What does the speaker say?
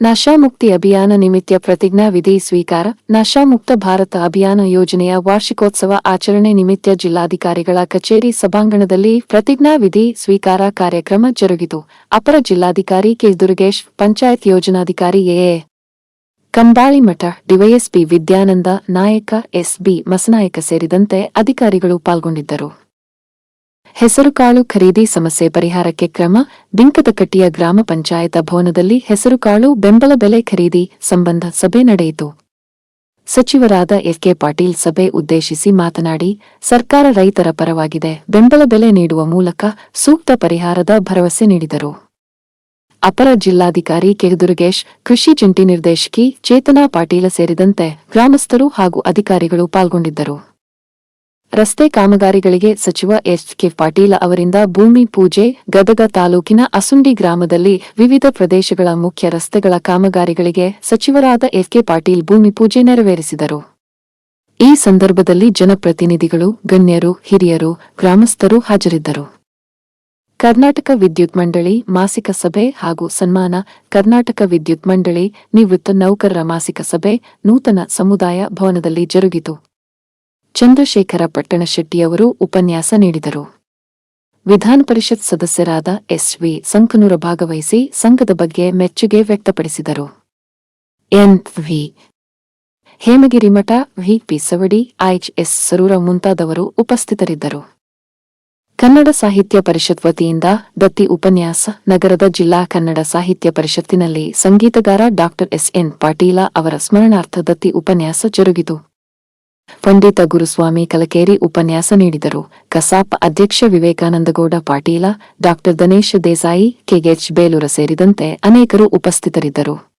ನಶಾಮುಕ್ತಿ ಅಭಿಯಾನ ನಿಮಿತ್ತ ಪ್ರತಿಜ್ಞಾ ವಿಧಿ ಸ್ವೀಕಾರ, ನಶಾಮುಕ್ತ ಭಾರತ ಅಭಿಯಾನ ಯೋಜನೆಯ ವಾರ್ಷಿಕೋತ್ಸವ ಆಚರಣೆ ನಿಮಿತ್ತ ಜಿಲ್ಲಾಧಿಕಾರಿಗಳ ಕಚೇರಿ ಸಭಾಂಗಣದಲ್ಲಿ ಪ್ರತಿಜ್ಞಾ ವಿಧಿ ಸ್ವೀಕಾರ ಕಾರ್ಯಕ್ರಮ ಜರುಗಿತು. ಅಪರ ಜಿಲ್ಲಾಧಿಕಾರಿ ಕೆ. ದುರ್ಗೇಶ್, ಪಂಚಾಯತ್ ಯೋಜನಾಧಿಕಾರಿ ಎಎ ಕಂಬಾಳಿಮಠ ಡಿವೈಎಸ್ಪಿ ವಿದ್ಯಾನಂದ ನಾಯಕ ಎಸ್ಬಿ ಮಸನಾಯಕ ಸೇರಿದಂತೆ ಅಧಿಕಾರಿಗಳು ಪಾಲ್ಗೊಂಡಿದ್ದರು. ಹೆಸರುಕಾಳು ಖರೀದಿ ಸಮಸ್ಯೆ ಪರಿಹಾರಕ್ಕೆ ಕ್ರಮ ಬಿಂಕದಕಟ್ಟಿಯ ಗ್ರಾಮ ಪಂಚಾಯತ ಭವನದಲ್ಲಿ ಹೆಸರುಕಾಳು ಬೆಂಬಲ ಬೆಲೆ ಖರೀದಿ ಸಂಬಂಧ ಸಭೆ ನಡೆಯಿತು. ಸಚಿವರಾದ ಎಫ್ಕೆ ಪಾಟೀಲ್ ಸಭೆ ಉದ್ದೇಶಿಸಿ ಮಾತನಾಡಿ, ಸರ್ಕಾರ ರೈತರ ಪರವಾಗಿದೆ, ಬೆಂಬಲ ಬೆಲೆ ನೀಡುವ ಮೂಲಕ ಸೂಕ್ತ ಪರಿಹಾರದ ಭರವಸೆ ನೀಡಿದರು. ಅಪರ ಜಿಲ್ಲಾಧಿಕಾರಿ ಕೆ ದುರ್ಗೇಶ್ ಕೃಷಿ ಜಂಟಿ ನಿರ್ದೇಶಕಿ ಚೇತನಾ ಪಾಟೀಲ ಸೇರಿದಂತೆ ಗ್ರಾಮಸ್ಥರು ಹಾಗೂ ಅಧಿಕಾರಿಗಳು ಪಾಲ್ಗೊಂಡಿದ್ದರು. ರಸ್ತೆ ಕಾಮಗಾರಿಗಳಿಗೆ ಸಚಿವ ಎಸ್ ಕೆ ಪಾಟೀಲ ಅವರಿಂದ ಭೂಮಿ ಪೂಜೆ, ಗದಗ ತಾಲೂಕಿನ ಅಸುಂಡಿ ಗ್ರಾಮದಲ್ಲಿ ವಿವಿಧ ಪ್ರದೇಶಗಳ ಮುಖ್ಯ ರಸ್ತೆಗಳ ಕಾಮಗಾರಿಗಳಿಗೆ ಸಚಿವರಾದ ಎಸ್ ಕೆ ಪಾಟೀಲ್ ಭೂಮಿ ಪೂಜೆ ನೆರವೇರಿಸಿದರು. ಈ ಸಂದರ್ಭದಲ್ಲಿ ಜನಪ್ರತಿನಿಧಿಗಳು, ಗಣ್ಯರು, ಹಿರಿಯರು, ಗ್ರಾಮಸ್ಥರು ಹಾಜರಿದ್ದರು. ಕರ್ನಾಟಕ ವಿದ್ಯುತ್ ಮಂಡಳಿ ಮಾಸಿಕ ಸಭೆ ಹಾಗೂ ಸನ್ಮಾನ, ಕರ್ನಾಟಕ ವಿದ್ಯುತ್ ಮಂಡಳಿ ನಿವೃತ್ತ ನೌಕರರ ಮಾಸಿಕ ಸಭೆ ನೂತನ ಸಮುದಾಯ ಭವನದಲ್ಲಿ ಜರುಗಿತು. ಚಂದ್ರಶೇಖರ ಪಟ್ಟಣಶೆಟ್ಟಿಯವರು ಉಪನ್ಯಾಸ ನೀಡಿದರು. ವಿಧಾನ ಪರಿಷತ್ ಸದಸ್ಯರಾದ ಎಸ್ವಿ ಸಂಕನೂರ ಭಾಗವಹಿಸಿ ಸಂಘದ ಬಗ್ಗೆ ಮೆಚ್ಚುಗೆ ವ್ಯಕ್ತಪಡಿಸಿದರು. N V Hemagiri Math, V P Savadi S Saroor ಮುಂತಾದವರು ಉಪಸ್ಥಿತರಿದ್ದರು. ಕನ್ನಡ ಸಾಹಿತ್ಯ ಪರಿಷತ್ ವತಿಯಿಂದ ದತ್ತಿ ಉಪನ್ಯಾಸ, ನಗರದ ಜಿಲ್ಲಾ ಕನ್ನಡ ಸಾಹಿತ್ಯ ಪರಿಷತ್ತಿನಲ್ಲಿ ಸಂಗೀತಗಾರ ಡಾಕ್ಟರ್ ಎಸ್ ಎನ್ ಪಾಟೀಲ ಅವರ ಸ್ಮರಣಾರ್ಥ ದತ್ತಿ ಉಪನ್ಯಾಸ ಜರುಗಿತು. ಪಂಡಿತ ಗುರುಸ್ವಾಮಿ ಕಲಕೇರಿ ಉಪನ್ಯಾಸ ನೀಡಿದರು. ಕಸಾಪ ಅಧ್ಯಕ್ಷ ವಿವೇಕಾನಂದಗೌಡ, ಪಾಟೀಲ ಡಾಕ್ಟರ್ ದನೇಶ್ ದೇಸಾಯಿ, ಕೆಎಚ್ ಬೇಲೂರ ಸೇರಿದಂತೆ ಅನೇಕರು ಉಪಸ್ಥಿತರಿದ್ದರು.